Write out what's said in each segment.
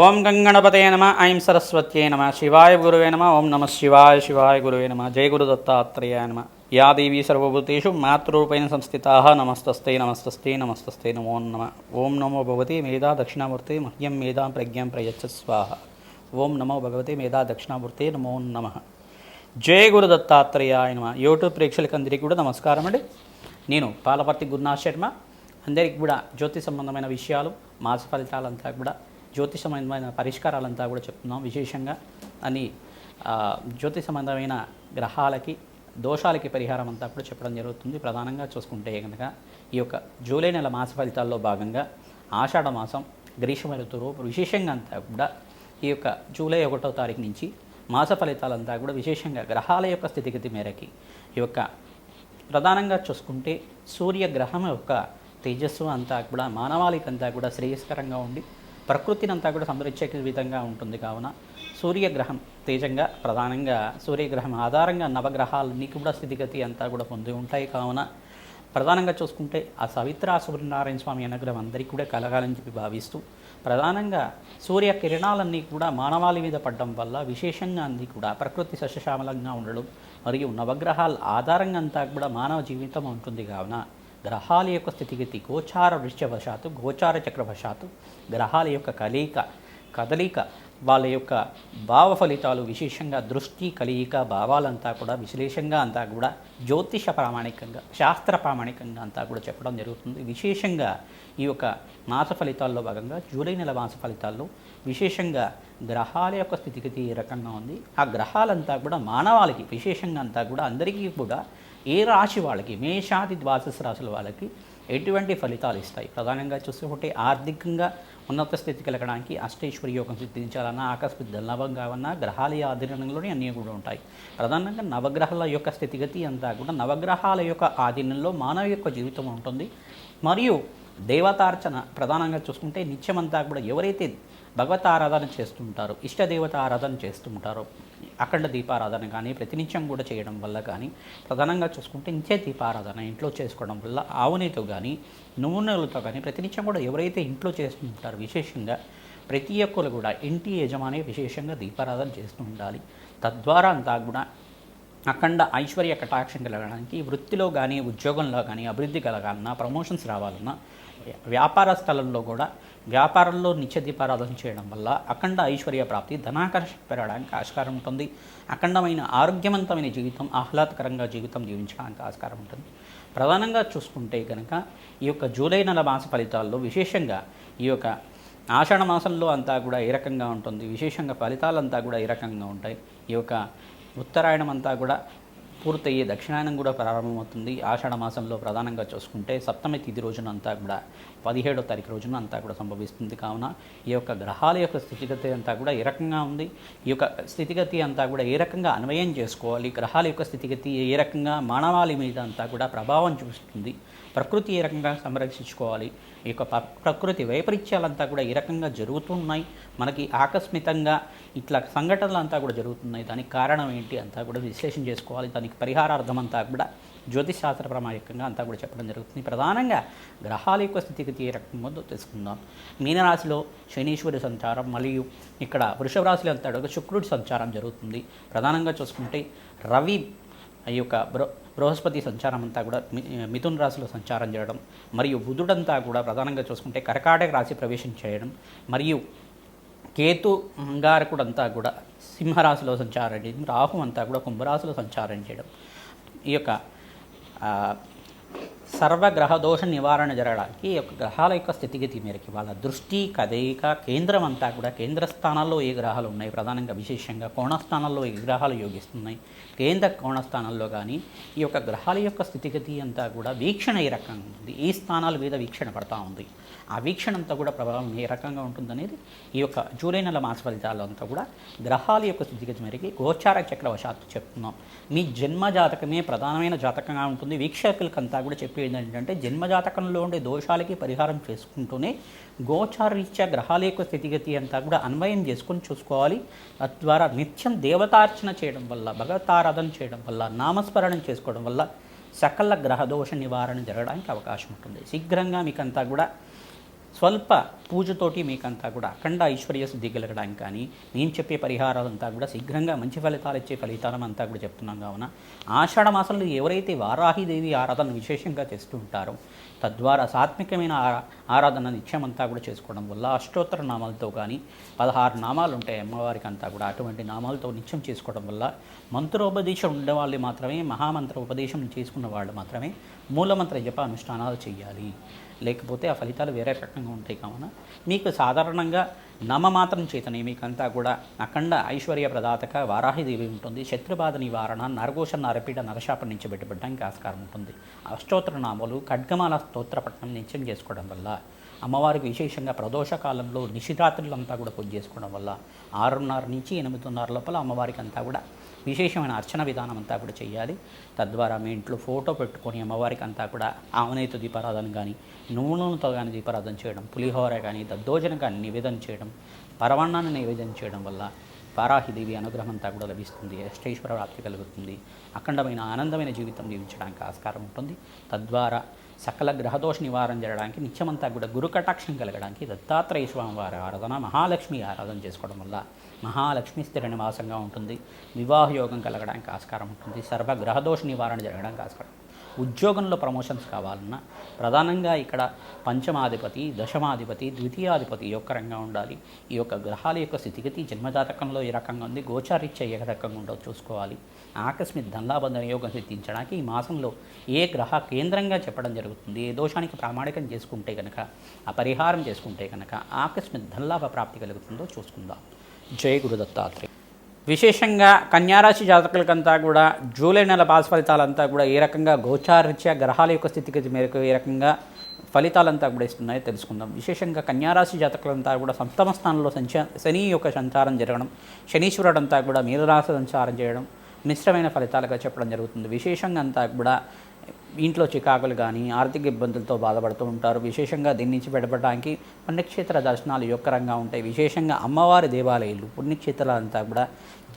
ఓం గంగణపతే నమ ఐం సరస్వత్యే నమ శివాయ గురువే నమ ఓం నమ శివాయ శివాయ గురువే నమ జయ గురు దత్తాత్రేయ నమ. యా దేవీ సర్వభూతేషు మాతృరూపేణ సంస్థితా నమస్తస్తే నమస్తస్తే నమస్తస్తే నమో నమ. ఓం నమో భగవతి మేధా దక్షిణామూర్తి మహ్యం మేధాం ప్రజ్ఞాం ప్రయచ్చ స్వాహ. ఓం నమో భగవతి మేధా దక్షిణామూర్తి నమో నమ. జయ గురు దత్తాత్రేయాయ నమ. యూట్యూబ్ ప్రేక్షకులందరికీ కూడా నమస్కారం అండి. నేను పాలపర్తి గురునాథ్ శర్మ. అందరికీ కూడా జ్యోతి సంబంధమైన విషయాలు మాస ఫలితాలంతా కూడా జ్యోతి సంబంధమైన పరిష్కారాలంతా కూడా చెప్తున్నాం విశేషంగా అని ఆ, జ్యోతి సంబంధమైన గ్రహాలకి దోషాలకి పరిహారం అంతా కూడా చెప్పడం జరుగుతుంది. ప్రధానంగా చూసుకుంటే కనుక ఈ యొక్క జూలై నెల మాస ఫలితాల్లో భాగంగా ఆషాఢ మాసం గ్రీష్మ ఋతువు విశేషంగా అంతా కూడా ఈ యొక్క జూలై ఒకటో తారీఖు నుంచి మాస ఫలితాలంతా కూడా విశేషంగా గ్రహాల యొక్క స్థితిగతి మేరకి ఈ యొక్క ప్రధానంగా చూసుకుంటే సూర్యగ్రహం యొక్క తేజస్సు అంతా కూడా మానవాళికంతా కూడా శ్రేయస్కరంగా ఉండి ప్రకృతిని అంతా కూడా సంరక్షక విధంగా ఉంటుంది కావున సూర్యగ్రహం తేజంగా ప్రధానంగా సూర్యగ్రహం ఆధారంగా నవగ్రహాలన్నీ కూడా స్థితిగతి అంతా కూడా పొంది ఉంటాయి కావున ప్రధానంగా చూసుకుంటే ఆ సవిత్ర సూర్యనారాయణ స్వామి అనుగ్రహం అందరికీ కూడా కలగాలని చెప్పి భావిస్తూ ప్రధానంగా సూర్య కిరణాలన్నీ కూడా మానవాళి మీద పడడం వల్ల విశేషంగా అన్నీ కూడా ప్రకృతి సస్యశ్యామలంగా ఉండడం మరియు నవగ్రహాల ఆధారంగా అంతా కూడా మానవ జీవితం ఉంటుంది కావున గ్రహాల యొక్క స్థితిగతి గోచార వృశ్చవశాత్తు గోచార చక్రవశాత్తు గ్రహాల యొక్క కలయిక కదలిక వాళ్ళ యొక్క భావ ఫలితాలు విశేషంగా దృష్టి కలియిక భావాలంతా కూడా విశ్లేషంగా అంతా కూడా జ్యోతిష ప్రామాణికంగా శాస్త్ర ప్రామాణికంగా అంతా కూడా చెప్పడం జరుగుతుంది. విశేషంగా ఈ యొక్క మాస ఫలితాల్లో భాగంగా జూలై నెల మాస ఫలితాల్లో విశేషంగా గ్రహాల యొక్క స్థితిగతి ఏ రకంగా ఉంది. ఆ గ్రహాలంతా కూడా మానవాళికి విశేషంగా అంతా కూడా అందరికీ కూడా ఏ రాశి వాళ్ళకి మేషాది ద్వాదశ రాశుల వాళ్ళకి ఎటువంటి ఫలితాలు ఇస్తాయి? ప్రధానంగా చూసుకుంటే ఆర్థికంగా ఉన్నత స్థితి కలగడానికి అష్టేశ్వరి యోగం సిద్ధించాలన్నా ఆకస్మిక ధనలాభం కావన్నా గ్రహాల ఆధీనంలోనే అన్నీ కూడా ఉంటాయి. ప్రధానంగా నవగ్రహాల యొక్క స్థితిగతి అంతా కూడా నవగ్రహాల యొక్క ఆధీనంలో మానవ యొక్క జీవితం ఉంటుంది. మరియు దేవతార్చన ప్రధానంగా చూసుకుంటే నిత్యమంతా కూడా ఎవరైతే భగవత్ ఆరాధన చేస్తుంటారో ఇష్టదేవత ఆరాధన చేస్తుంటారో అఖండ దీపారాధన కానీ ప్రతినిత్యం కూడా చేయడం వల్ల కానీ ప్రధానంగా చూసుకుంటే నిత్య దీపారాధన ఇంట్లో చేసుకోవడం వల్ల ఆవునేతో కానీ నూనెలతో కానీ ప్రతినిత్యం కూడా ఎవరైతే ఇంట్లో చేస్తుంటారో విశేషంగా ప్రతి ఒక్కరు కూడా ఇంటి యజమాని విశేషంగా దీపారాధన చేస్తూ ఉండాలి. తద్వారా అంతా కూడా అఖండ ఐశ్వర్య కటాక్షం కలగడానికి వృత్తిలో కానీ ఉద్యోగంలో కానీ అభివృద్ధి కలగాలన్నా ప్రమోషన్స్ రావాలన్నా వ్యాపార స్థలంలో కూడా వ్యాపారంలో నిత్య దీపారాధన చేయడం వల్ల అఖండ ఐశ్వర్య ప్రాప్తి ధనాకర్షణ పెరగడానికి ఆస్కారం ఉంటుంది. అఖండమైన ఆరోగ్యవంతమైన జీవితం ఆహ్లాదకరంగా జీవితం జీవించడానికి ఆస్కారం ఉంటుంది. ప్రధానంగా చూసుకుంటే కనుక ఈ యొక్క జూలై నెల మాస ఫలితాల్లో విశేషంగా ఈ యొక్క ఆషాఢ మాసంలో అంతా కూడా ఏ రకంగా ఉంటుంది? విశేషంగా ఫలితాలంతా కూడా ఏ రకంగా ఉంటాయి? ఈ యొక్క ఉత్తరాయణం అంతా కూడా పూర్తయ్యే దక్షిణాయనం కూడా ప్రారంభమవుతుంది. ఆషాఢ మాసంలో ప్రధానంగా చూసుకుంటే సప్తమి తిథి రోజున అంతా కూడా పదిహేడో తారీఖు రోజున అంతా కూడా సంభవిస్తుంది కావున ఈ యొక్క గ్రహాల యొక్క స్థితిగతి అంతా కూడా ఏ రకంగా ఉంది? ఈ యొక్క స్థితిగతి అంతా కూడా ఏ రకంగా అన్వయం చేసుకోవాలి? గ్రహాల యొక్క స్థితిగతి ఏ రకంగా? మానవాళి మీద అంతా కూడా ప్రభావం చూపిస్తుంది. ప్రకృతి ఏ రకంగా సంరక్షించుకోవాలి. ఈ యొక్క ప్రకృతి వైపరీత్యాలంతా కూడా ఈ రకంగా జరుగుతున్నాయి. మనకి ఆకస్మికంగా ఇట్లా సంఘటనలు అంతా కూడా జరుగుతున్నాయి. దానికి కారణం ఏంటి అంతా కూడా విశ్లేషణ చేసుకోవాలి. దానికి పరిహారార్థం అంతా కూడా జ్యోతిష్ శాస్త్ర ప్రామాణికంగా అంతా కూడా చెప్పడం జరుగుతుంది. ప్రధానంగా గ్రహాల యొక్క స్థితిగతి ఏ రకంగా తెలుసుకుందాం. మీనరాశిలో శనీశ్వరి సంచారం మరియు ఇక్కడ వృషభ రాశిలో అంతా శుక్రుడి సంచారం జరుగుతుంది. ప్రధానంగా చూసుకుంటే రవి ఈ యొక్క బృ బృహస్పతి సంచారం అంతా కూడా మి- మిథున రాశిలో సంచారం చేయడం మరియు బుధుడంతా కూడా ప్రధానంగా చూసుకుంటే కర్కాటక రాశి ప్రవేశం చేయడం మరియు కేతు అంగారకుడంతా కూడా సింహరాశిలో సంచారం చేయడం రాహు అంతా కూడా కుంభరాశిలో సంచారం చేయడం. ఈ యొక్క సర్వగ్రహ దోష నివారణ జరగడానికి ఒక గ్రహాల యొక్క స్థితిగతి మేరకి వాళ్ళ దృష్టి కదయిక కేంద్రం అంతా కూడా కేంద్ర స్థానాల్లో ఏ గ్రహాలు ఉన్నాయి? ప్రధానంగా విశేషంగా కోణస్థానాల్లో ఏ గ్రహాలు యోగిస్తున్నాయి? కేంద్ర కోణస్థానాల్లో కానీ ఈ యొక్క గ్రహాల యొక్క స్థితిగతి అంతా కూడా వీక్షణ ఏ రకంగా ఉంది? ఈ స్థానాల మీద వీక్షణ పడతా ఉంది? ఆ వీక్షణ అంతా కూడా ప్రభావం ఏ రకంగా ఉంటుందనేది ఈ యొక్క జూలై నెల మాస ఫలితాలు అంతా కూడా గ్రహాల యొక్క స్థితిగతి మేరకి గోచార చక్రవశాత్తు చెప్తున్నాం. మీ జన్మ జాతకమే ప్రధానమైన జాతకంగా ఉంటుంది. వీక్షకులకంతా కూడా చెప్పేది ఏంటంటే జన్మజాతకంలో ఉండే దోషాలకి పరిహారం చేసుకుంటూనే గోచారరీత్యా గ్రహాల యొక్క స్థితిగతి అంతా కూడా అన్వయం చేసుకొని చూసుకోవాలి. తద్వారా నిత్యం దేవతార్చన చేయడం వల్ల భగవతారాధన చేయడం వల్ల నామస్మరణం చేసుకోవడం వల్ల సకల గ్రహ దోష నివారణ జరగడానికి అవకాశం ఉంటుంది. శీఘ్రంగా మీకంతా కూడా స్వల్ప పూజతోటి మీకంతా కూడా అఖండ ఐశ్వర్య సిద్ధి కలగడానికి కానీ నేను చెప్పే పరిహారాలంతా కూడా శీఘ్రంగా మంచి ఫలితాలు ఇచ్చే ఫలితాలను అంతా కూడా చెప్తున్నాం కావున ఆషాఢ మాసంలో ఎవరైతే వారాహిదేవి ఆరాధన విశేషంగా చేస్తూ ఉంటారో తద్వారా సాత్వికమైన ఆరా- ఆరాధన నిత్యమంతా కూడా చేసుకోవడం వల్ల అష్టోత్తర నామాలతో కానీ పదహారు నామాలు ఉంటాయి అమ్మవారికి అంతా కూడా అటువంటి నామాలతో నిత్యం చేసుకోవడం వల్ల మంత్రోపదేశం ఉండే వాళ్ళు మాత్రమే మహామంత్ర ఉపదేశం చేసుకున్న వాళ్ళు మాత్రమే మూలమంత్ర జప అనుష్ఠానాలు చేయాలి లేకపోతే ఆ ఫలితాలు వేరే రకంగా ఉంటాయి కావున. మీకు సాధారణంగా నమమాత్రం చేతనే మీకంతా కూడా అఖండ ఐశ్వర్య ప్రదాతక వారాహిదేవి ఉంటుంది. శత్రుబాధ నివారణ నరఘోష నరపీడ నరశాపం నుంచి పెట్టబడడానికి ఆస్కారం ఉంటుంది. అష్టోత్తర నామాలు ఖడ్గమాల స్తోత్రపట్నం నిత్యం చేసుకోవడం వల్ల అమ్మవారికి విశేషంగా ప్రదోష కాలంలో నిశిరాత్రులంతా కూడా పూజ చేసుకోవడం వల్ల ఆరున్నర నుంచి ఎనిమిదిన్నర లోపల అమ్మవారికి అంతా కూడా విశేషమైన అర్చన విధానం అంతా కూడా చేయాలి తద్వారా మీ ఇంట్లో ఫోటో పెట్టుకొని అమ్మవారికి అంతా కూడా ఆవనేత దీపారాధన కానీ నూనెలతో కానీ దీపారాధన చేయడం పులిహోర కానీ దద్దోజన కానీ నివేదన చేయడం పరవన్నాన్ని నివేదన చేయడం వల్ల వారాహిదేవి అనుగ్రహం అంతా కూడా లభిస్తుంది. అష్టేశ్వర ప్రాప్తి కలుగుతుంది. అఖండమైన ఆనందమైన జీవితం జీవించడానికి ఆస్కారం ఉంటుంది. తద్వారా సకల గ్రహదోష నివారణ జరగడానికి నిత్యమంతా కూడా గురు కటాక్షం కలగడానికి దత్తాత్రేయ స్వామి వారి ఆరాధన మహాలక్ష్మి ఆరాధన చేసుకోవడం వల్ల మహాలక్ష్మి స్థిర నివాసంగా ఉంటుంది. వివాహ యోగం కలగడానికి ఆస్కారం ఉంటుంది. సర్వ గ్రహదోష నివారణ జరగడానికి ఆస్కారం ఉద్యోగంలో ప్రమోషన్స్ కావాలన్నా ప్రధానంగా ఇక్కడ పంచమాధిపతి దశమాధిపతి ద్వితీయాధిపతి ఈ యొక్క రంగా ఉండాలి. ఈ యొక్క గ్రహాల యొక్క స్థితిగతి జన్మజాతకంలో ఏ రకంగా ఉంది గోచారీత్య ఏ రకంగా ఉండో చూసుకోవాలి. ఆకస్మిక ధనలాభ యోగం సిద్ధించడానికి ఈ మాసంలో ఏ గ్రహ కేంద్రంగా చెప్పడం జరుగుతుంది ఏ దోషానికి ప్రామాణికం చేసుకుంటే కనుక ఆ పరిహారం చేసుకుంటే కనుక ఆకస్మిక ధనలాభ ప్రాప్తి కలుగుతుందో చూసుకుందాం. జయ గురు దత్తాత్రేయ విశేషంగా కన్యారాశి జాతకులకంతా కూడా జూలై నెల పాస్ ఫలితాలంతా కూడా ఏ రకంగా గోచారీత్యా గ్రహాల యొక్క స్థితిగతి మేరకు ఏ రకంగా ఫలితాలంతా కూడా ఇస్తున్నాయో తెలుసుకుందాం. విశేషంగా కన్యారాశి జాతకులంతా కూడా సప్తమ స్థానంలో సంచా శని యొక్క సంచారం జరగడం శనీశ్వరుడంతా కూడా మీనరాశి సంచారం చేయడం మిశ్రమైన ఫలితాలుగా చెప్పడం జరుగుతుంది. విశేషంగా అంతా కూడా ఇంట్లో చికాకులు కానీ ఆర్థిక ఇబ్బందులతో బాధపడుతూ ఉంటారు. విశేషంగా దీని నుంచి బయటపడడానికి పుణ్యక్షేత్ర దర్శనాలు యొక్కరంగా ఉంటాయి. విశేషంగా అమ్మవారి దేవాలయాలు పుణ్యక్షేత్రాలంతా కూడా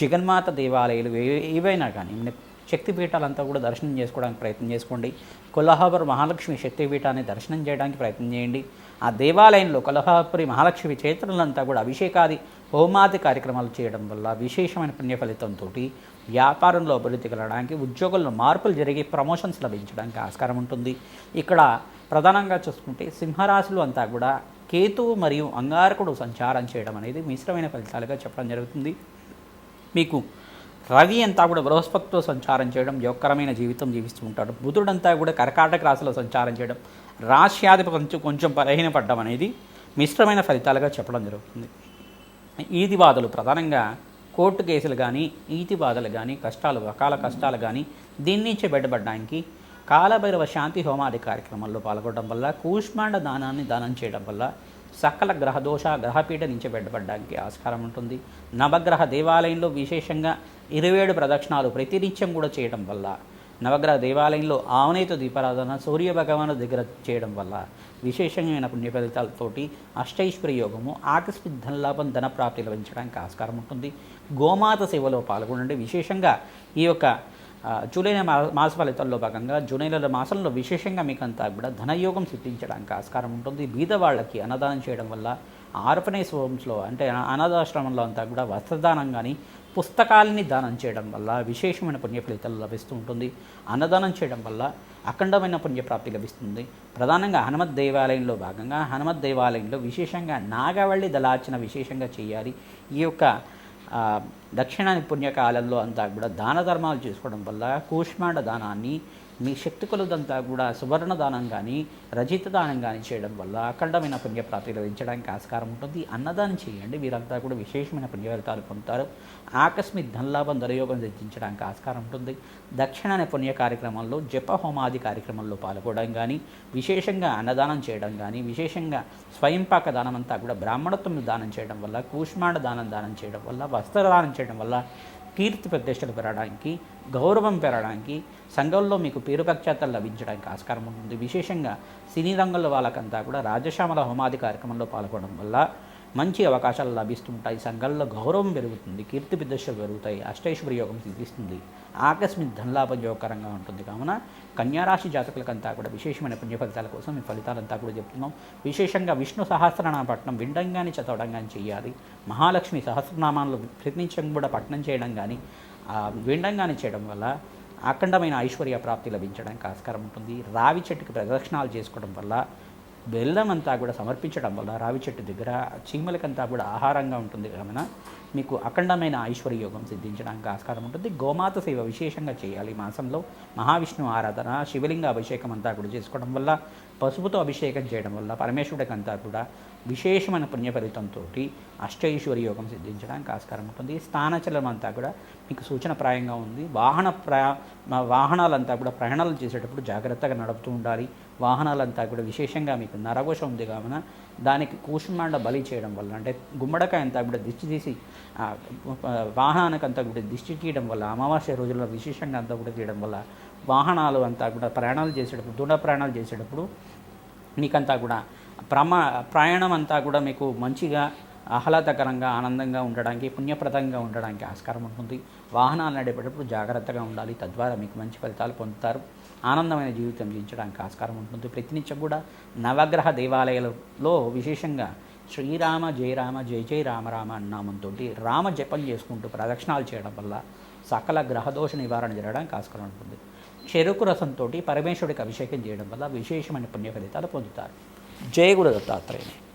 జగన్మాత దేవాలయాలు ఏవైనా కానీ శక్తిపీఠాలంతా కూడా దర్శనం చేసుకోవడానికి ప్రయత్నం చేసుకోండి. కొల్హాపురం మహాలక్ష్మి శక్తిపీఠాన్ని దర్శనం చేయడానికి ప్రయత్నం చేయండి. ఆ దేవాలయంలో కలహాపురి మహాలక్ష్మి క్షేత్రాలంతా కూడా అభిషేకాది హోమాది కార్యక్రమాలు చేయడం వల్ల విశేషమైన పుణ్య ఫలితంతో వ్యాపారంలో అభివృద్ధి కలగడానికి ఉద్యోగుల్లో మార్పులు జరిగి ప్రమోషన్స్ లభించడానికి ఆస్కారం ఉంటుంది. ఇక్కడ ప్రధానంగా చూసుకుంటే సింహరాశులు అంతా కూడా కేతువు మరియు అంగారకుడు సంచారం చేయడం అనేది మిశ్రమైన ఫలితాలుగా చెప్పడం జరుగుతుంది. మీకు రవి అంతా కూడా బృహస్పతితో సంచారం చేయడం యోగకరమైన జీవితం జీవిస్తూ ఉంటాడు. బుధుడంతా కూడా కర్కాటక రాశిలో సంచారం చేయడం రాశ్యాధిపతి కొంచెం కొంచెం బలహీనపడడం అనేది మిశ్రమైన ఫలితాలుగా చెప్పడం జరుగుతుంది. ఈదివాదులు ప్రధానంగా కోర్టు కేసులు కానీ ఈతివాదులు కానీ కష్టాలు రకాల కష్టాలు కానీ దీని నుంచి బయటపడడానికి కాలభైరవ శాంతి హోమాది కార్యక్రమంలో పాల్గొనడం వల్ల కూష్మాండ దానాన్ని దానం చేయడం వల్ల సకల గ్రహదోష గ్రహపీఠ నుంచి బయటపడడానికి ఆస్కారం ఉంటుంది. నవగ్రహ దేవాలయంలో విశేషంగా ఇరవై ఏడు ప్రదక్షిణాలు ప్రతినిత్యం కూడా చేయడం వల్ల నవగ్రహ దేవాలయంలో ఆవనేత దీపారాధన సూర్య భగవాను దగ్గర చేయడం వల్ల విశేషమైన పుణ్య ఫలితాలతోటి అష్టైశ్వర్య యోగము ఆకస్మిక ధనలాభం ధన ప్రాప్తి లభించడానికి ఆస్కారం ఉంటుంది. గోమాత సేవలో పాల్గొనండి. విశేషంగా ఈ యొక్క జూలైన జూలై మా- మాస ఫలితాల్లో భాగంగా జూలై నెల మాసంలో విశేషంగా మీకు అంతా కూడా ధనయోగం సిద్ధించడానికి ఆస్కారం ఉంటుంది. బీద వాళ్ళకి అన్నదానం చేయడం వల్ల ఆర్ఫనైజ్ హోమ్స్లో అంటే అనాథాశ్రమంలో అంతా కూడా వస్త్రదానం కానీ పుస్తకాలని దానం చేయడం వల్ల విశేషమైన పుణ్య ఫలితాలు లభిస్తూ ఉంటుంది. అన్నదానం చేయడం వల్ల అఖండమైన పుణ్యప్రాప్తి లభిస్తుంది. ప్రధానంగా హనుమత్ దేవాలయంలో భాగంగా హనుమత్ దేవాలయంలో విశేషంగా నాగవల్లి దళార్చన విశేషంగా చేయాలి. ఈ యొక్క దక్షిణాని పుణ్యకాలంలో అంతా కూడా దాన ధర్మాలు చేసుకోవడం వల్ల కూష్మాండ దానాన్ని మీ శక్తి కొలదంతా కూడా సువర్ణ దానం కానీ రజిత దానం కానీ చేయడం వల్ల అఖండమైన పుణ్యప్రాప్తి లభించడానికి ఆస్కారం ఉంటుంది. అన్నదానం చేయండి. వీరంతా కూడా విశేషమైన పుణ్యఫలితాలు పొందుతారు. ఆకస్మిక ధనలాభం ధరయోగం సిద్ధించడానికి ఆస్కారం ఉంటుంది. దక్షిణాని పుణ్య కార్యక్రమంలో జప హోమాది కార్యక్రమంలో పాల్గొనడం కానీ విశేషంగా అన్నదానం చేయడం కానీ విశేషంగా స్వయంపాక దానం అంతా కూడా బ్రాహ్మణత్వం దానం చేయడం వల్ల కూష్మాండ దానం దానం చేయడం వల్ల వస్త్రదానం చేయడం వల్ల కీర్తి ప్రతిష్టలు పెరగడానికి గౌరవం పెరగడానికి సంఘంలో మీకు పేరు ప్రఖ్యాతలు లభించడానికి ఆస్కారం ఉంటుంది. విశేషంగా సినీ రంగంలో వాళ్ళకంతా కూడా రాజశ్యామల హోమాది కార్యక్రమంలో పాల్గొనడం వల్ల మంచి అవకాశాలు లభిస్తుంటాయి. సంఘంలో గౌరవం పెరుగుతుంది కీర్తి ప్రదర్శలు పెరుగుతాయి అష్టైశ్వర్య యోగం సిద్ధిస్తుంది. ఆకస్మిక ధనలాభం యోగకరంగా ఉంటుంది. కావున కన్యారాశి జాతకులకంతా కూడా విశేషమైన పుణ్య ఫలితాల కోసం ఈ ఫలితాలంతా కూడా చెప్తున్నాం. విశేషంగా విష్ణు సహస్రనామ పట్టణం వినడం కానీ చదవడం కానీ చేయాలి మహాలక్ష్మి సహస్రనామాలు ప్రతినిత్యం కూడా పట్టణం చేయడం కానీ ఆ, వినడం కానీ చేయడం వల్ల అఖండమైన ఐశ్వర్య ప్రాప్తి లభించడానికి ఆస్కారం ఉంటుంది. రావి చెట్టుకి ప్రదక్షిణాలు చేసుకోవడం వల్ల బెల్లం అంతా కూడా సమర్పించడం వల్ల రావి చెట్టు దగ్గర చీమలకంతా కూడా ఆహారంగా ఉంటుంది కావున మీకు అఖండమైన ఐశ్వర్య యోగం సిద్ధించడానికి ఆస్కారం ఉంటుంది. గోమాత సేవ విశేషంగా చేయాలి. మాసంలో మహావిష్ణు ఆరాధన శివలింగ అభిషేకం అంతా కూడా చేసుకోవడం వల్ల పసుపుతో అభిషేకం చేయడం వల్ల పరమేశ్వరుడికి అంతా కూడా విశేషమైన పుణ్య ఫలితంతో అష్టైశ్వర్య యోగం సిద్ధించడానికి ఆస్కారం ఉంటుంది. స్థానచలం అంతా కూడా మీకు సూచనప్రాయంగా ఉంది. వాహన ప్రయా మా వాహనాలంతా కూడా ప్రయాణాలు చేసేటప్పుడు జాగ్రత్తగా నడుపుతూ ఉండాలి. వాహనాలంతా కూడా విశేషంగా మీకు నరఘోషం ఉంది కావున దానికి కూష్మాండ బలి చేయడం వల్ల అంటే గుమ్మడకాయ అంతా కూడా దిచ్చి తీసి వాహనానికి అంతా కూడా దిష్టి తీయడం వల్ల అమావాస్య రోజుల్లో విశేషంగా అంతా కూడా తీయడం వల్ల వాహనాలు అంతా కూడా ప్రయాణాలు చేసేటప్పుడు దూడ ప్రయాణాలు చేసేటప్పుడు మీకంతా కూడా ప్రమా ప్రయాణం అంతా కూడా మీకు మంచిగా ఆహ్లాదకరంగా ఆనందంగా ఉండడానికి పుణ్యప్రదంగా ఉండడానికి ఆస్కారం ఉంటుంది. వాహనాలు నడిపేటప్పుడు జాగ్రత్తగా ఉండాలి. తద్వారా మీకు మంచి ఫలితాలు పొందుతారు. ఆనందమైన జీవితం జీవించడానికి ఆస్కారం ఉంటుంది. ప్రతినిత్యం కూడా నవగ్రహ దేవాలయాలలో విశేషంగా శ్రీరామ జయరామ జయ జయ రామ రామ అన్నామంతో రామ జపం చేసుకుంటూ ప్రదక్షిణాలు చేయడం వల్ల సకల గ్రహదోష నివారణ జరగడానికి ఆస్కారం ఉంటుంది. చెరుకు రసంతో పరమేశ్వరుడికి అభిషేకం చేయడం వల్ల విశేషమైన పుణ్య ఫలితాలు పొందుతారు. జయ గురు దత్తాత్రేయ.